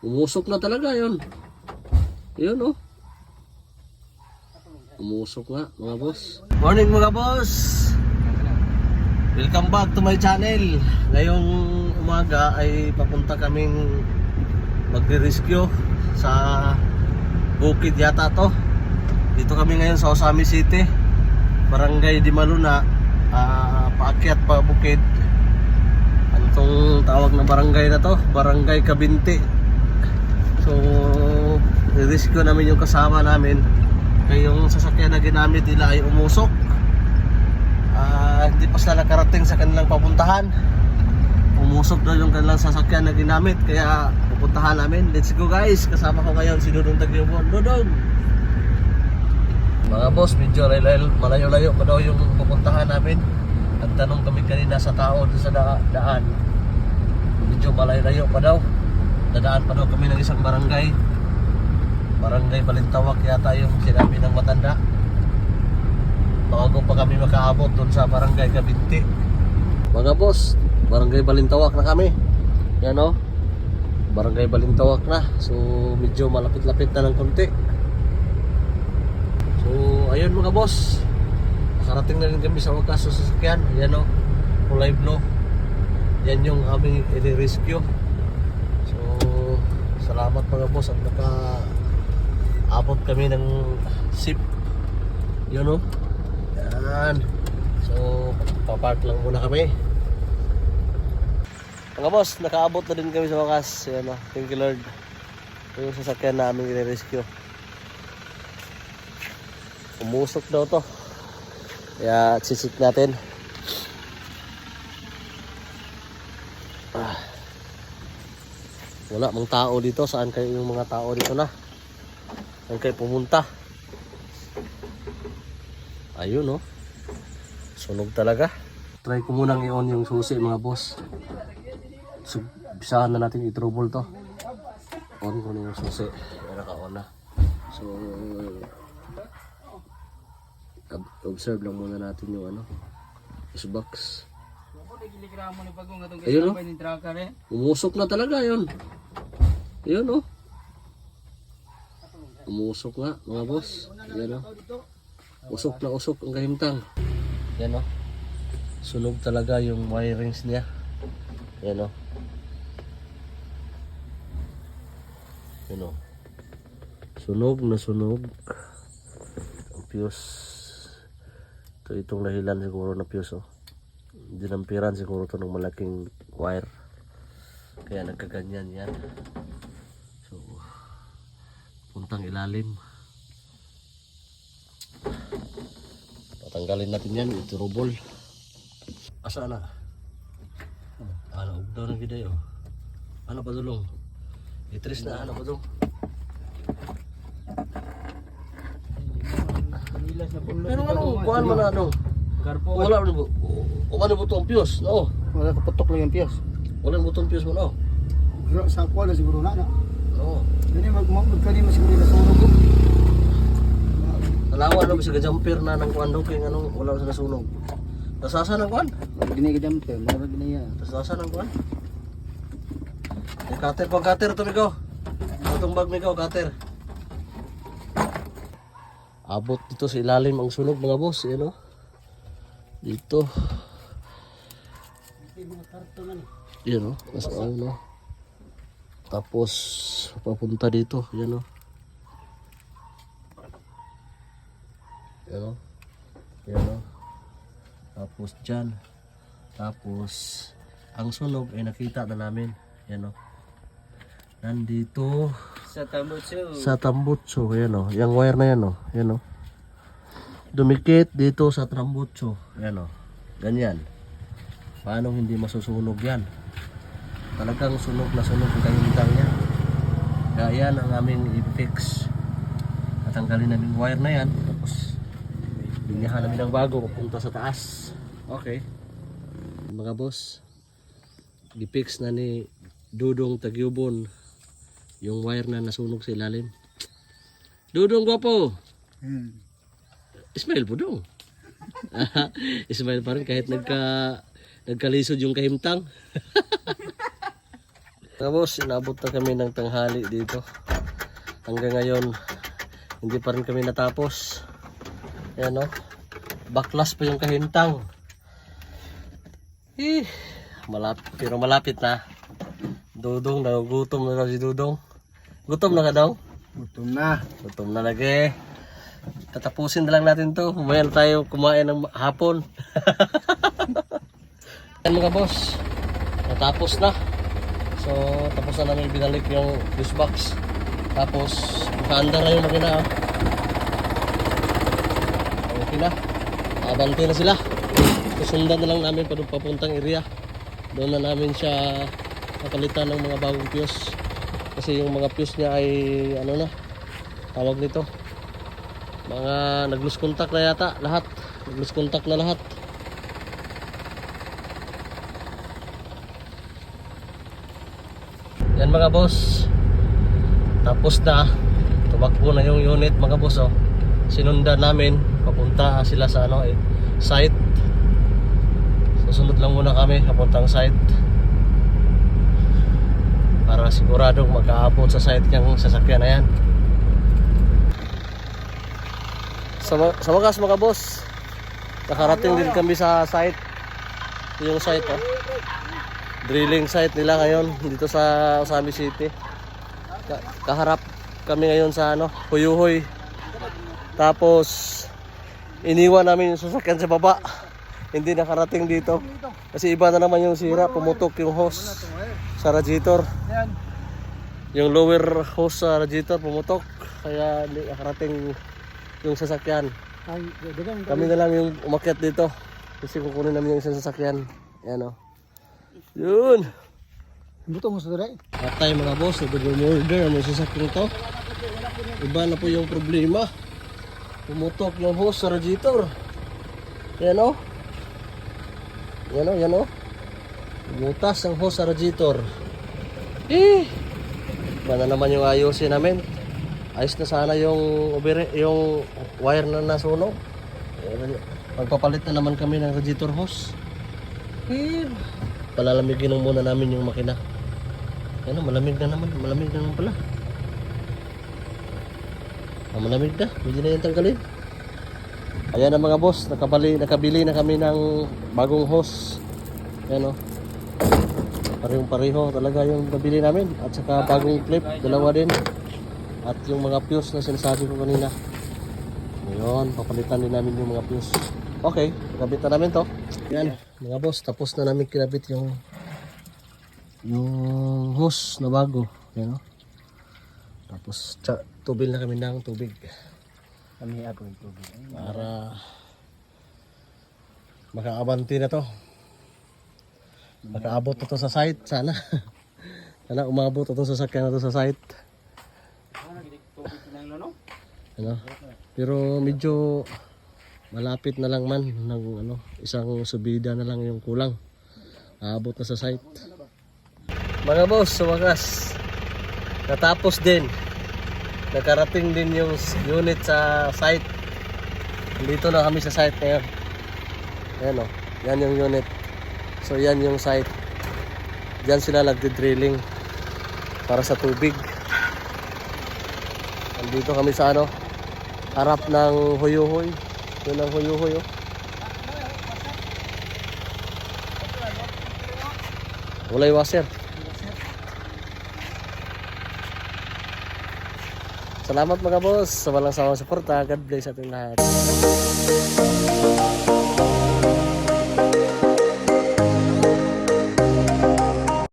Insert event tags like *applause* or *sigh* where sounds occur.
Umusok na talaga yun. Yun oh. Umusok nga mga boss. Morning mga boss! Welcome back to my channel. Ngayong umaga ay papunta kaming magre-rescue sa bukid yata to. Dito kami ngayon sa Osami City. Barangay Di Maluna. ah paakyat pa bukid. Ano tong tawag na barangay na to? Barangay Kabinti. So, rescue namin yung kasama namin. Kaya yung sasakyan na ginamit nila ay umusok. Ah, hindi pa sila nakarating sa kanilang papuntahan. Umusok daw yung kanilang sasakyan na ginamit. Kaya pupuntahan namin. Let's go guys. Kasama ko ngayon si Dudong Tagyobon. Dudong! Mga boss, medyo malayo-layo pa daw yung pupuntahan namin. Nagtanong kami kanina sa tao doon sa da- daan. Medyo malayo-layo pa daw. Dadaan pa daw kami ng isang barangay. Barangay Balintawak yata yung sinabi ng matanda. Bago pa kami makaabot doon sa barangay Kabinti. Mga boss, barangay Balintawak na kami. Yan o. Barangay Balintawak na. So medyo malapit-lapit na ng konti. So ayun mga boss. Nakarating na rin kami sa wakas sa sasakyan. Yan o. Kulay blue. Yan yung aming i-rescue. So salamat mga boss at naka abot kami ng ship. Yun o. Yan. So papark lang muna kami. Mga boss, nakaabot na din kami sa wakas. Yan o. Thank you Lord. Yung sasakyan namin i-rescue. Umusok daw to. Kaya sisik natin. Ah. Wala mang tao dito. Saan kayo yung mga tao dito na? Saan kayo pumunta? Ayun oh. Sunog talaga. Try ko munang i-on yung susi mga boss. So, bisahan na natin i-trouble to. On ko na yung susi. Naka-on na. So, observe lang muna natin yung ano, box. Ayun oh. Umusok na talaga yun. Ayun oh. Umusok nga mga boss. Yan oh. Usok na usok ang kahimtang. Yan oh. Sunog talaga yung wirings niya. Yan oh. Yan oh. Sunog na sunog. Ang fuse. Ito itong dahilan siguro na fuse oh. Dinampiran siguro to ng malaking wire. Kaya nagkaganyan yan. So, puntang ilalim. Patanggalin natin yan, ito rubol. Asa na? Ano, ugdaw na gida yun. Ano pa dulong? Itris na, ano pa dulong? Pero ano, kuhaan mo na ano? Wala na po. Ano po itong fuse? No. Wala kaputok lang yung piyas. Wala mo itong fuse mo, no? Pero sa ako na siguro na, no? No. Hindi, mag magkani mo siguro na sunog ko. Nalawa na ba siya jumper na ng kuwan daw kaya anong wala sa nasunog. Nasasa ng ka dyan, pero meron gini yan. Nasasa ng? Yung cutter pang cutter ito migo. Itong bag migo, cutter. Abot dito sa ilalim ang sunog mga boss, yan o. Dito. Yan o, nasa ano. Tapos papunta dito, yan o. Yan o. Yan o. Tapos dyan. Tapos ang sunog ay nakita na namin. Yan o. Nandito Sa tambutso. sa tambutso. Yan o. Yung wire na yan o. Yan o. Dumikit dito sa tambutso. Yan o. Ganyan. Paano hindi masusunog yan? Talagang sunog na sunog ang kahintang niya. Kaya yan ang aming i-fix. Tatanggalin namin wire na yan. Tapos binyahan namin ng bago papunta sa taas. Okay. Mga boss, i-fix na ni Dudong Tagyubon yung wire na nasunog sa ilalim. Dudong gwapo! Hmm. Ismail po dong. *laughs* Ismail pa rin kahit nagka nagkalisod yung kahimtang. *laughs* Tapos inabot na kami ng tanghali dito. Hanggang ngayon, hindi pa rin kami natapos. Ayan o. Baklas pa yung kahintang. Eh, malapit, pero malapit na. Dudong, nagugutom na daw si Dudong. Gutom na ka daw? Gutom na. Gutom na lagi. Tatapusin na lang natin to. Mamaya na tayo kumain ng hapon. *laughs* Yan mga boss. Natapos na. So, tapos na namin binalik yung juice box. Tapos, nakaanda na yung makina. oh. Okay na. Abante na sila. Susundan na lang namin pa doon papuntang area. Doon na namin siya kapalitan ng mga bagong fuse. Kasi yung mga fuse niya ay ano na, tawag nito. Mga nag-lose contact na yata lahat. Nag-lose contact na lahat. Yan mga boss. Tapos na. Tumakbo na yung unit mga boss oh. Sinundan namin. Papunta sila sa ano eh, site. Susunod lang muna kami papuntang site. Para siguradong makaabot sa site yung sasakyan na yan. Sa, sa wakas mga boss, nakarating din kami sa site. Yung site oh. Drilling site nila ngayon dito sa Osami City. Ka- kaharap kami ngayon sa ano, Huyuhoy. Tapos iniwan namin yung sasakyan sa baba. Hindi nakarating dito. Kasi iba na naman yung sira, pumutok yung hose sa radiator. Yung lower hose sa radiator pumutok. Kaya hindi nakarating yung sasakyan. Kami na lang yung umakyat dito. Kasi kukunin namin yung isang sasakyan. Ayan o. Yun. Buto mo sa dere. Patay mga boss. Nag-murder ang sasakyan to. Iba na po yung problema. Pumutok yung hose sa radiator. Ayan o. Yan o, yan o. Butas ang hose sa radiator. Eh. Iba na naman yung ayusin namin. Ayos na sana yung yung wire na nasunog. Magpapalit na naman kami ng radiator hose. Eh, palalamigin lang muna namin yung makina. Ano, malamig na naman. Malamig na naman pala. Ah, malamig na. Pwede na yung tanggalin. Ayan na mga boss. Nakabali, nakabili na kami ng bagong hose. Ayan o. Parehong pareho talaga yung nabili namin. At saka bagong clip. Dalawa din. At yung mga fuse na sinasabi ko kanina. Ngayon, papalitan din namin yung mga fuse. Okay, kabit na namin to. Yan, mga boss, tapos na namin kinabit yung yung hose na bago. Yan o. Tapos, tsa, tubil na kami ng tubig. Kami ako yung tubig. Para makaabanti na to. Makaabot na to sa site, sana. *laughs* sana umabot na to sa sakyan na to sa site. Ano? Pero medyo malapit na lang man ng ano, isang subida na lang yung kulang. Aabot na sa site. Mga boss, sa wakas, natapos din. Nakarating din yung unit sa site. Dito na kami sa site ngayon. Ayan o, yan yung unit. So yan yung site. Diyan sila nagdi-drilling para sa tubig. Nandito kami sa ano, harap ng huyuhoy. Yun ang huyuhoy oh. Walay washer. Salamat mga boss sa walang sawang suporta. God bless ating lahat.